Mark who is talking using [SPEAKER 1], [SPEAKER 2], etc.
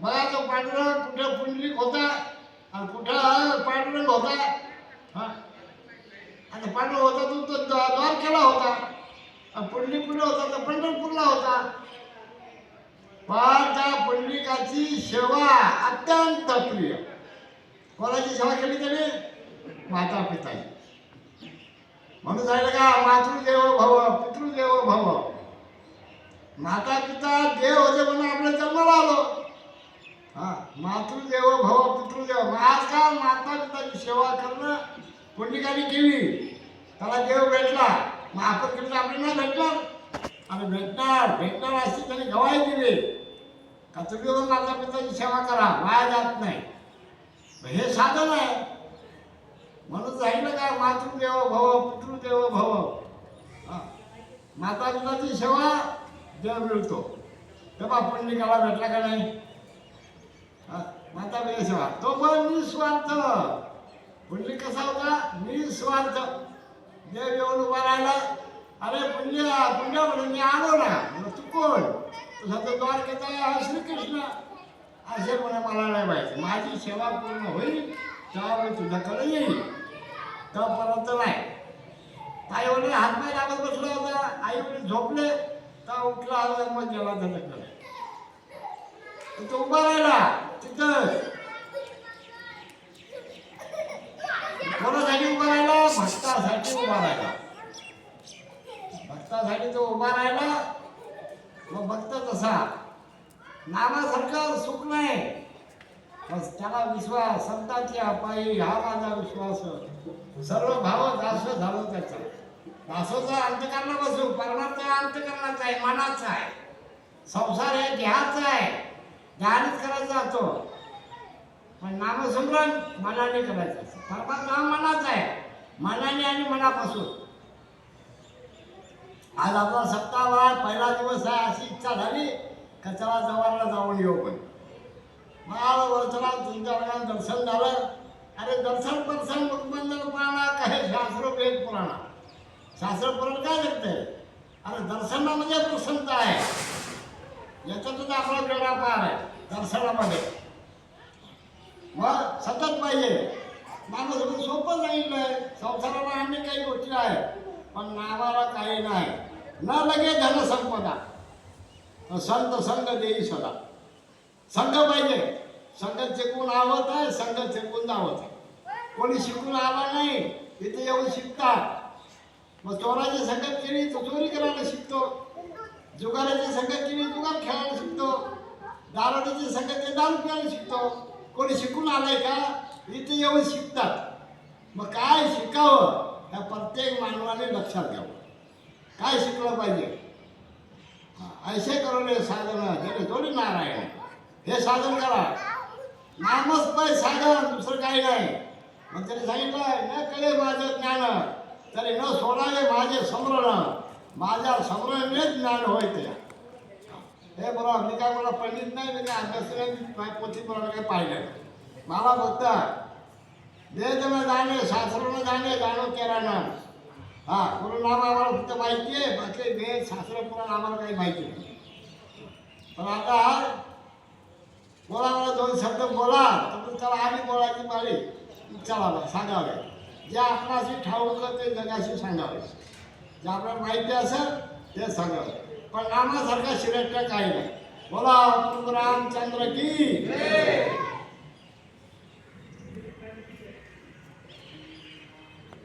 [SPEAKER 1] मला तो पांडुरंग कुठं पुंडलिक होता? आणि कुठं पांडुरंग होता? हा. आणि पांडुरंग होता तो तो द्वारकेला होता. आणि पुंडलिक कुठे होता तर पंढरपूरला होता. पण त्या पुंडलिकाची सेवा अत्यंत प्रिय. कोणाची सेवा केली त्याने? माता पिताची. म्हणून झालं का मातृदेव भव पितृदेव भव. माता पिता देव होते म्हणून आपल्या जन्माला आलो. मातृदेव भव पितृदेव. मग आजकाल माता पिताची सेवा करणं पुण्यकारी केली. त्याला देव भेटला. मग आपण केलं आपली नाही भेटणार? आणि भेटणार भेटणार अशी त्यांनी गवाही दिली. का तुम्ही माता पिताची सेवा करा वाया जात नाही. हे साधन आहे. म्हणून जाईल का मातृदेव भव पितृदेव भव. माता पिताची सेवा देव मिळतो. तेव्हा पुण्यकाला भेटला का नाही? हा, माता सेवा. तो पण निस्वार्थ. पुंडलिक कसा होता? निस्वार्थ. देव येऊन उभा राहिला. अरे पुण्य पुण्य म्हणून मी आलो ना. मग तू कोण? तुझा तो द्वारकेचा आहे हा श्रीकृष्ण. असे म्हणे मला नाही माहिती. माझी सेवा पूर्ण होईल त्यावेळी तुझ्याकडे येईल. तोपर्यंत नाही. आई वडील हातपाय लागत बसला होता. आई वडील झोपले. तर उठला आला मग गेला त्याच्याकडे तर तो उभा राहिला. तिथं. कोणासाठी उभा राहिला? भक्तासाठी उभा राहिला. भक्तासाठी तो उभा राहिला. मग भक्त तसा. नामासारखं सुख नाही. बस त्याला विश्वास संतांची अपायी हा माझा विश्वास. सर्व भाव दास झालो त्याचा. दासोचा अंतकरणा बसू परमार्थ अंतकरणाचा आहे मनाचा आहे. संसार हे देहाचा आहे. ध्यानच करायचा असतो पण नामस्मरण मनाने करायचं. असतं. परमात्मा हा आहे. मनाने आणि मनापासून. आज आपला सप्ताहवार पहिला दिवस आहे अशी इच्छा झाली कचरा चला जवारला जाऊन येऊ पण. मला वर्षाला तुमच्या वर्गात दर्शन झालं. अरे दर्शन परसन मुखबंधन पुराणा काय शास्त्र वेद पुराणा. शास्त्र पुराण काय करते अरे दर्शनामध्ये प्रसन्नता आहे. याच्यातच आपला वेगळा पार आहे. दर्शनामध्ये. मग सतत पाहिजे. नामस्मरण सोपं सांगितलंय संसाराला आम्ही काही गोष्टी आहेत पण नावाला काही नाही. न लगे धनसंपदा संत संघ देई सदा. संघ पाहिजे. संघ चेकून आवत आहे संघ चेकून धावत आहे. कोणी शिकून आला नाही तिथे येऊन शिकतात. मग चोराची संगत केली तो चोरी करायला शिकतो? जुगाराची संगत केली जुगार खेळायला शिकतो? दारुडीची संगत ते दारू प्यायला शिकतो. कोणी शिकून आलंय का? इथे येऊन शिकतात. मग काय शिकावं ह्या प्रत्येक मानवाने लक्षात घ्यावं. काय शिकलं पाहिजे? ऐसे करून हे साधन जरे थोडी नारायण. हे साधन करा. नामच पाय साधन दुसरं काही नाही. मग त्याने सांगितलं न कळे माझं ज्ञान तरी न सोडावे माझे समरण माझ्या समरणेच ज्ञान होय त्या हे बरोबर मी काय मला पंडित नाही मी काय अभ्यास पोथी बरोबर काही पाहिलं मला फक्त वेद में जाणे शास्त्रानं जाणे जाणो केरानं हा पूर्ण नाम आम्हाला फक्त माहिती आहे बाकी वेद शास्त्र पुराण आम्हाला काही माहिती नाही. पण आता बोला मला दोन शब्द बोला तर चला आम्ही बोलायची पाळी. चला सांगावे. जे आपणाशी ठाऊक ते जगाशी सांगावे. जे आपल्याला माहिती असेल ते सांगावे. पण नामासारखा शिरट्या काय नाही. बोला रामचंद्र की?